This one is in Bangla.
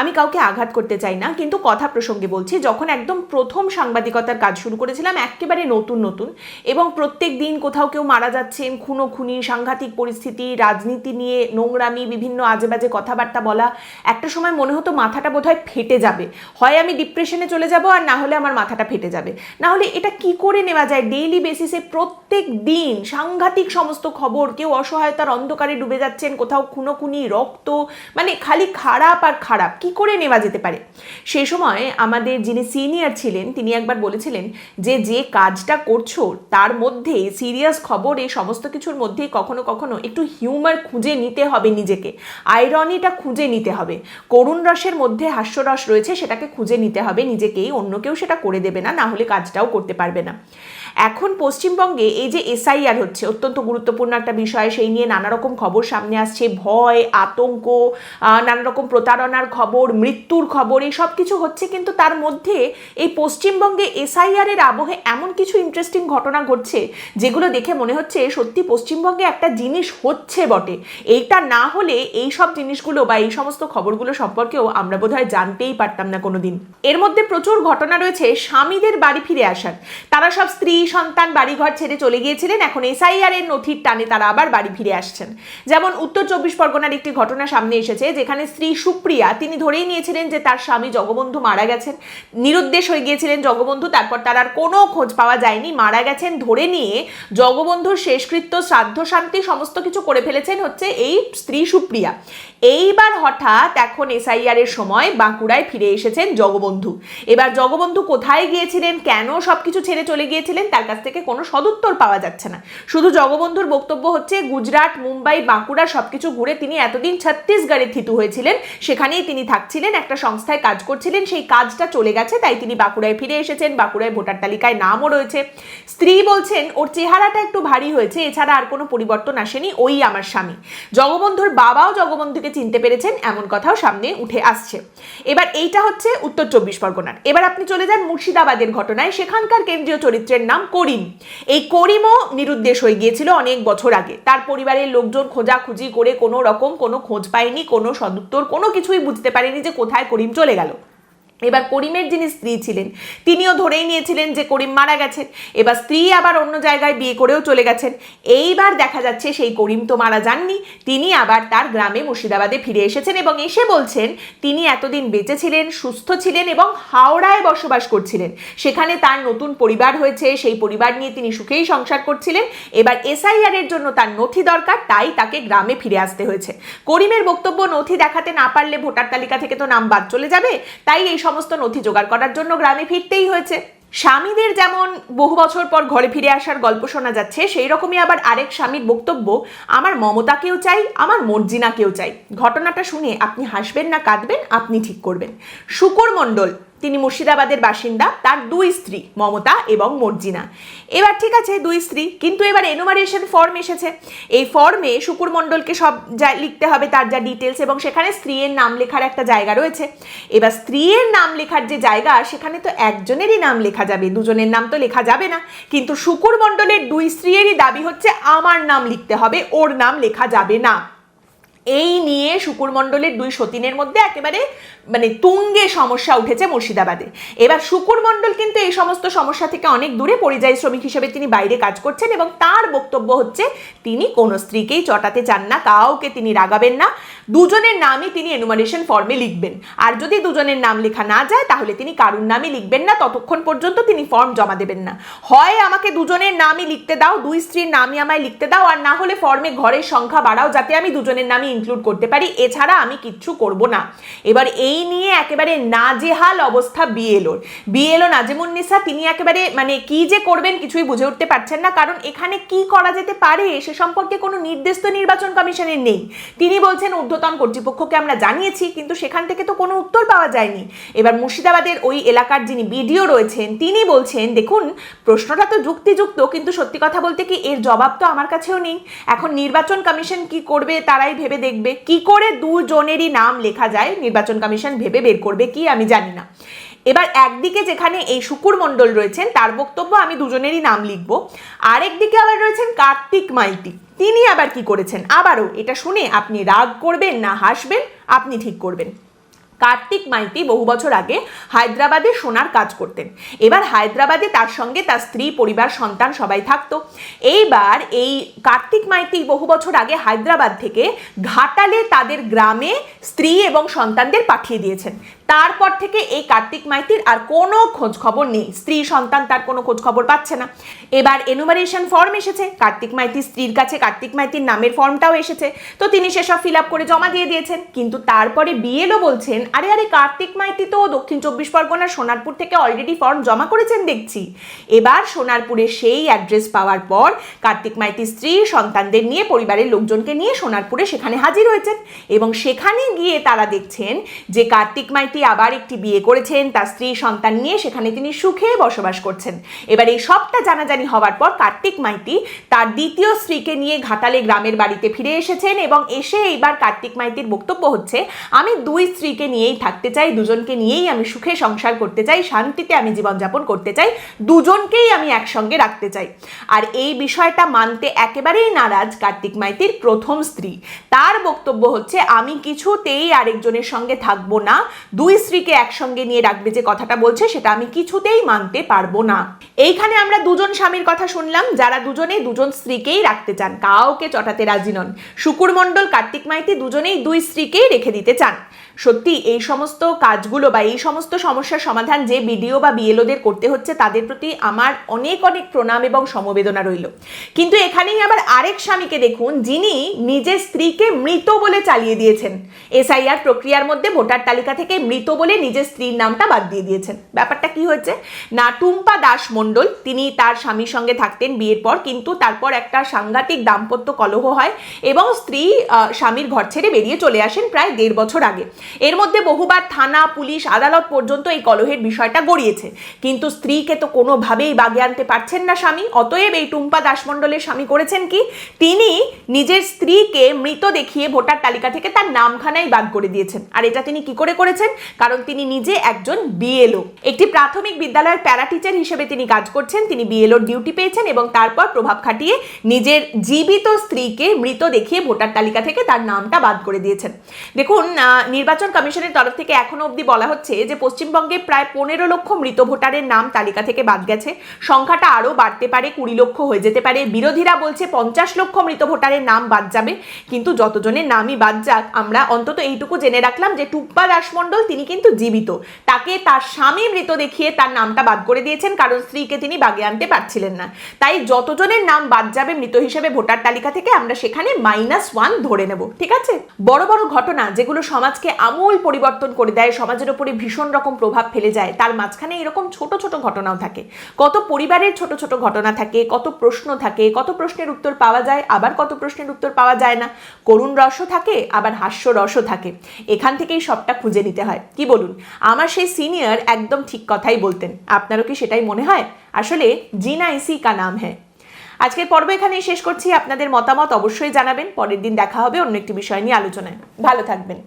আমি কাউকে আঘাত করতে চাই না, কিন্তু কথা প্রসঙ্গে বলছি, যখন একদম প্রথম সাংবাদিকতার কাজ শুরু করেছিলাম, একেবারে নতুন নতুন, এবং প্রত্যেক দিন কোথাও কেউ মারা যাচ্ছেন খুনো খুনি সাংঘাতিক পরিস্থিতি, রাজনীতি নিয়ে নোংরামি, বিভিন্ন আজে বাজে কথাবার্তা বলা, একটা সময় মনে হতো মাথাটা বোধহয় ফেটে যাবে। হয় আমি ডিপ্রেশনে চলে যাব, আর না হলে আমার মাথাটা ফেটে যাবে। না হলে এটা কি করে নেওয়া যায়? ডেইলি বেসিসে প্রত্যেক দিন সাংঘাতিক সমস্ত খবর, কেউ অসহায়তার অন্ধকারে ডুবে যাচ্ছেন, কোথাও খুনো খুনি রক্ত মানে খালি খারাপ আর খারাপ। কি করে নেওয়া যেতে পারে। সেই সময় আমাদের যিনি সিনিয়র ছিলেন, তিনি একবার বলেছিলেন যে যে কাজটা করছ, তার মধ্যে সিরিয়াস খবর এই সমস্ত কিছুর মধ্যে কখনো কখনো একটু হিউমার খুঁজে নিতে হবে নিজেকে। আইরনিটা খুঁজে নিতে হবে। করুণ রসের মধ্যে হাস্যরস রয়েছে, সেটাকে খুঁজে নিতে হবে নিজেকেই, অন্য কেউ সেটা করে দেবে না না হলে কাজটাও করতে পারবে না। এখন পশ্চিমবঙ্গে এই যে এসআইআর হচ্ছে, অত্যন্ত গুরুত্বপূর্ণ একটা বিষয়, সেই নিয়ে নানা রকম খবর সামনে আসছে, ভয়, আতঙ্ক নানা রকম প্রতারণার খবর মৃত্যুর খবর, এই সব কিছু হচ্ছে কিন্তু তার মধ্যে এই পশ্চিমবঙ্গে এসআইআর এর আবহে এমন কিছু ইন্টারেস্টিং ঘটনা ঘটছে যেগুলো দেখে মনে হচ্ছে সত্যি পশ্চিমবঙ্গে একটা জিনিস হচ্ছে বটে। এইটা না হলে এই সব জিনিসগুলো বা এই সমস্ত খবরগুলো সম্পর্কেও আমরা বোধহয় জানতেই পারতাম না কোনোদিন। এর মধ্যে প্রচুর ঘটনা রয়েছে স্বামীদের বাড়ি ফিরে আসার। তারা সব স্ত্রী, সন্তান, বাড়িঘর ছেড়ে চলে গিয়েছিলেন, এখন এসআইআর এর নথির টানে তারা আবার বাড়ি ফিরে আসছেন। যেমন উত্তর চব্বিশ পরগনার একটি ঘটনা সামনে এসেছে যেখানে স্ত্রী সুপ্রিয়া, তিনি ধরেই নিয়েছিলেন যে তার স্বামী জগবন্ধু মারা গেছেন। নিরুদ্দেশ হয়ে গিয়েছিলেন জগবন্ধু, তারপর তার আর কোনো খোঁজ পাওয়া যায়নি। মারা গেছেন ধরে নিয়ে জগবন্ধুর শেষকৃত্য শ্রাদ্ধ শান্তি সমস্ত কিছু করে ফেলেছেন হচ্ছে এই স্ত্রী সুপ্রিয়া। এইবার হঠাৎ এখন এসআইআর এর সময় বাঁকুড়ায় ফিরে এসেছেন জগবন্ধু। এবার জগবন্ধু কোথায় গিয়েছিলেন, কেন সবকিছু ছেড়ে চলে গিয়েছিলেন, তার কাছ থেকে কোনো সদুত্তর পাওয়া যাচ্ছে না। শুধু জগবন্ধুর বক্তব্য হচ্ছে, গুজরাট, মুম্বাই, বাঁকুড়া সবকিছু ঘুরে তিনি এতদিন ছত্তিশগড়ে থিতু হয়েছিলেন, সেখানেই তিনি থাকছিলেন, একটা সংস্থায় কাজ করছিলেন, সেই কাজটা চলে গেছে, তাই তিনি বাঁকুড়ায় ফিরে এসেছেন, বাঁকুড়ায় ভোটার তালিকায় নামও রয়েছে। স্ত্রী বলছেন, ওর চেহারাটা একটু ভারী হয়েছে, এছাড়া আর কোনো পরিবর্তন আসেনি, ওই আমার স্বামী। জগবন্ধুর বাবাও জগবন্ধুকে চিনতে পেরেছেন, এমন কথাও সামনে উঠে আসছে। এবার এইটা হচ্ছে উত্তর চব্বিশ পরগনার। এবার আপনি চলে যান মুর্শিদাবাদের ঘটনায়, সেখানকার কেন্দ্রীয় চরিত্রের নাম করিম। এই করিমও নিরুদ্দেশ হয়ে গিয়েছিল অনেক বছর আগে। তার পরিবারের লোকজন খোঁজাখুঁজি করে কোনো রকম কোনো খোঁজ পায়নি, কোনো সদুত্তর, কোনো কিছুই বুঝতে পারেনি যে কোথায় করিম চলে গেল। এবার করিমের যিনি স্ত্রী ছিলেন, তিনিও ধরেই নিয়েছিলেন যে করিম মারা গেছেন। এবার স্ত্রী আবার অন্য জায়গায় বিয়ে করেও চলে গেছেন। এইবার দেখা যাচ্ছে সেই করিম তো মারা যাননি, তিনি আবার তার গ্রামে মুর্শিদাবাদে ফিরে এসেছেন এবং এসে বলছেন, তিনি এতদিন বেঁচে ছিলেন, সুস্থ ছিলেন এবং হাওড়ায় বসবাস করছিলেন। সেখানে তার নতুন পরিবার হয়েছে, সেই পরিবার নিয়ে তিনি সুখেই সংসার করছিলেন। এবার এসআইআর এর জন্য তার নথি দরকার, তাই তাকে গ্রামে ফিরে আসতে হয়েছে। করিমের বক্তব্য নথি দেখাতে না পারলে ভোটার তালিকা থেকে তো নাম বাদ চলে যাবে, তাই এই সমস্ত নথি জোগাড় করার জন্য গ্রামে ফিরতেই হয়েছে। স্বামীদের যেমন বহু বছর পর ঘরে ফিরে আসার গল্প শোনা যাচ্ছে সেই রকমই আবার আরেক স্বামীর বক্তব্য, আমার মমতাকেও চাই, আমার মর্জিনাকেও চাই। ঘটনাটা শুনে আপনি হাসবেন না, কাঁদবেন, আপনি ঠিক করবেন। শুকর মণ্ডল তিনি মুর্শিদাবাদের বাসিন্দা, তার দুই স্ত্রী, মমতা এবং মর্জিনা। এবার ঠিক আছে, দুই স্ত্রী, কিন্তু এবার এনুমারেশন ফর্ম এসেছে। এই ফর্মে শুকুর মণ্ডলকে সব যা লিখতে হবে, তার যা ডিটেলস এবং সেখানে স্ত্রীর নাম লেখার একটা জায়গা রয়েছে। এবার স্ত্রীর নাম লেখার যে জায়গা, সেখানে তো একজনেরই নাম লেখা যাবে, দুজনের নাম তো লেখা যাবে না। কিন্তু শুকুর মণ্ডলের দুই স্ত্রীরই দাবি হচ্ছে, আমার নাম লিখতে হবে, ওর নাম লেখা যাবে না। এই নিয়ে শুকুর মণ্ডলের দুই সতীনের মধ্যে একেবারে মানে তুঙ্গে সমস্যা উঠেছে মুর্শিদাবাদে। এবার শুকুর মণ্ডল কিন্তু এই সমস্ত সমস্যা থেকে অনেক দূরে পরিযায়ী শ্রমিক হিসেবে তিনি বাইরে কাজ করছেন এবং তার বক্তব্য হচ্ছে, তিনি কোনো স্ত্রীকেই চটাতে চান না, কাউকে তিনি রাগাবেন না, দুজনের নামই তিনি এনুমারেশন ফর্মে লিখবেন। আর যদি দুজনের নাম লেখা না যায়, তাহলে তিনি কারুর নামই লিখবেন না, ততক্ষণ পর্যন্ত তিনি ফর্ম জমা দেবেন না। হয় আমাকে দুজনের নামই লিখতে দাও, দুই স্ত্রীর নামই আমায় লিখতে দাও, আর না হলে ফর্মে ঘরের সংখ্যা বাড়াও, যাতে আমি দুজনের নামই ইনক্লুড করতে পারি, এছাড়া আমি কিচ্ছু করব না। এবার এই নিয়ে একেবারে নাজেহাল অবস্থা বিএলওর। বিএলও নাজিমুন্নিসা তিনি একেবারে মানে কি যে করবেন কিছুই বুঝে উঠতে পারছেন না, কারণ এখানে কি করা যেতে পারে সে সম্পর্কে কোনো নির্দেশ তো নির্বাচন কমিশনের নেই। তিনি বলছেন, ঊর্ধ্বতন কর্তৃপক্ষকে আমরা জানিয়েছি, কিন্তু সেখান থেকে তো কোনো উত্তর পাওয়া যায়নি। এবার মুর্শিদাবাদের ওই এলাকার যিনি বিডিও রয়েছেন, তিনি বলছেন, দেখুন, প্রশ্নটা তো যুক্তিযুক্ত, কিন্তু সত্যি কথা বলতে কি এর জবাব তো আমার কাছেও নেই। এখন নির্বাচন কমিশন কি করবে, তারাই ভেবে দেখবে কি করে দুজনেরই নাম লেখা যায়, নির্বাচন কমিশন ভেবে বের করবে কি আমি জানি না। এবার একদিকে যেখানে এই শুকুর মণ্ডল রয়েছেন, তার বক্তব্য আমি দুজনেরই নাম লিখব। আরেকদিকে আবার রয়েছেন কার্তিক মাইতি। তিনি আবার কি করেছেন? আবারও এটা শুনে আপনি রাগ করবেন না, হাসবেন, আপনি ঠিক করবেন। কার্তিক মাইতি বহু বছর আগে হায়দ্রাবাদে সোনার কাজ করতেন। এবার হায়দ্রাবাদে তার সঙ্গে তার স্ত্রী, পরিবার, সন্তান সবাই থাকতো। এইবার এই কার্তিক মাইতি বহু বছর আগে হায়দ্রাবাদ থেকে ঘাটালে তাদের গ্রামে স্ত্রী এবং সন্তানদের পাঠিয়ে দিয়েছেন। তারপর থেকে এই কার্তিক মাইতির আর কোনো খোঁজ খবর নেই। স্ত্রী সন্তান তার কোনো খোঁজ খবর পাচ্ছে না। এবার এনুমারেশন ফর্ম এসেছে। কার্তিক মাইতির স্ত্রীর কাছে কার্তিক মাইতির নামের ফর্মটাও এসেছে। তো তিনি সেসব ফিল আপ করে জমা দিয়ে দিয়েছেন। কিন্তু তারপরে বিএলও বলছেন, আরে আরে, কার্তিক মাইতি তো দক্ষিণ চব্বিশ পরগনার সোনারপুর থেকে অলরেডি ফর্ম জমা করেছেন দেখছি। এবার সোনারপুরে সেই অ্যাড্রেস পাওয়ার পর কার্তিক মাইতির স্ত্রী সন্তানদের নিয়ে পরিবারের লোকজনকে নিয়ে সোনারপুরে সেখানে হাজির হয়েছেন। এবং সেখানে গিয়ে তারা দেখছেন যে কার্তিক মাইতি আবার একটি বিয়ে করেছেন, তার স্ত্রী সন্তান নিয়ে সেখানে তিনি সুখে বসবাস করছেন। এবার এই সবটা জানাজানি হওয়ার পর কার্তিক মাইতি তার দ্বিতীয় স্ত্রীকে নিয়ে ঘাটালে গ্রামের বাড়িতে ফিরে এসেছেন এবং এসে এইবার কার্তিক মাইতির বক্তব্য হচ্ছে, আমি দুই স্ত্রীকে নিয়েই থাকতে চাই, দুজনকে নিয়েই আমি সুখে সংসার করতে চাই, শান্তিতে আমি জীবনযাপন করতে চাই, দুজনকেই আমি একসঙ্গে রাখতে চাই। আর এই বিষয়টা মানতে একেবারেই নারাজ কার্তিক মাইতির প্রথম স্ত্রী। তার বক্তব্য হচ্ছে, আমি কিছুতেই আরেকজনের সঙ্গে থাকব না, দুই স্ত্রীকে একসঙ্গে নিয়ে রাখবে যে কথাটা বলছে, সেটা আমি কিছুতেই মানতে পারব না। এইখানে আমরা দুজন স্বামীর কথা শুনলাম, যারা দুজনে দুজন স্ত্রীকেই রাখতে চান, কাউকে চটাতে রাজি নন। শুকুর মণ্ডল, কার্তিক মাইতি দুজনেই দুই স্ত্রীকেই রেখে দিতে চান। সত্যি, এই সমস্ত কাজগুলো বা এই সমস্ত সমস্যার সমাধান যে বিডিও বা বিএলওদের করতে হচ্ছে, তাদের প্রতি আমার অনেক অনেক প্রণাম এবং সমবেদনা রইল। কিন্তু এখানেই আবার আরেক স্বামীকে দেখুন, যিনি নিজের স্ত্রীকে মৃত বলে চালিয়ে দিয়েছেন। এসআইআর প্রক্রিয়ার মধ্যে ভোটার তালিকা থেকে মৃত বলে নিজের স্ত্রীর নামটা বাদ দিয়ে দিয়েছেন। ব্যাপারটা কি হয়েছে? না টুম্পা দাস মণ্ডল, তিনি তার স্বামীর সঙ্গে থাকতেন বিয়ের পর, কিন্তু তারপর একটা সাংঘাতিক দাম্পত্য কলহ হয় এবং স্ত্রী স্বামীর ঘর ছেড়ে বেরিয়ে চলে আসেন প্রায় দেড় বছর আগে। এর মধ্যে বহুবার থানা, পুলিশ, আদালত পর্যন্ত এই কলহের বিষয়টা গড়িয়েছে। কিন্তু স্ত্রীকে তো কোনোভাবেই বাগে আনতে পারছেন না স্বামী। অতএব এই টুম্পা দাসমণ্ডলের স্বামী করেছেন কি? তিনি নিজের স্ত্রীকে মৃত দেখিয়ে ভোটার তালিকা থেকে তার নামখানাই বাদ করে দিয়েছেন। আর এটা তিনি কি করে করেছেন? কারণ তিনি নিজে একজন বিএলও একটি প্রাথমিক বিদ্যালয়ের প্যারা টিচার হিসেবে তিনি কাজ করছেন। তিনি বিএলওর ডিউটি পেয়েছেন এবং তারপর প্রভাব খাটিয়ে নিজের জীবিত স্ত্রীকে মৃত দেখিয়ে ভোটার তালিকা থেকে তার নামটা বাদ করে দিয়েছেন। দেখুন নির্বাচন কমিশনের তরফ থেকে এখনও অবধি বলা হচ্ছে যে, পশ্চিমবঙ্গে প্রায় পনেরো লক্ষ মৃত ভোটারের নাম তালিকা থেকে বাদ গেছে। সংখ্যাটা আরও বাড়তে পারে, কুড়ি লক্ষ হয়ে যেতে পারে। বিরোধীরা বলছে পঞ্চাশ লক্ষ মৃত ভোটারের নাম বাদ যাবে। কিন্তু যতজনের নামই বাদ যাক, আমরা অন্তত এইটুকু জেনে রাখলাম যে টুপ্পা দাসমণ্ডল তিনি কিন্তু জীবিত। তাকে তার স্বামী মৃত দেখিয়ে তার নামটা বাদ করে দিয়েছেন, কারণ স্ত্রীকে তিনি বাগে আনতে পারছিলেন না। তাই যতজনের নাম বাদ যাবে মৃত হিসেবে ভোটার তালিকা থেকে আমরা সেখানে মাইনাস ওয়ান ধরে নেব, ঠিক আছে? বড় বড় ঘটনা যেগুলো সমাজকে আমূল পরিবর্তন করে দেয়, সমাজের উপরে ভীষণ রকম প্রভাব ফেলে যায়, তার মাঝখানে এরকম ছোট ছোট ঘটনাও থাকে। কত পরিবারের ছোট ছোট ঘটনা থাকে, কত প্রশ্ন থাকে, কত প্রশ্নের উত্তর পাওয়া যায়, আবার কত প্রশ্নের উত্তর পাওয়া যায় না। করুণ রসও থাকে, আবার হাস্য রসও থাকে। এখান থেকেই সবটা খুঁজে নিতে হয়। কি বলুন? আমার সেই সিনিয়র একদম ঠিক কথাই বলতেন। আপনারও কি সেটাই মনে হয়? আসলে জিনাইসি কা নাম হ্যাঁ আজকের পর্ব এখানেই শেষ করছি। আপনাদের মতামত অবশ্যই জানাবেন। পরের দিন দেখা হবে অন্য একটি বিষয় নিয়ে আলোচনায়। ভালো থাকবেন।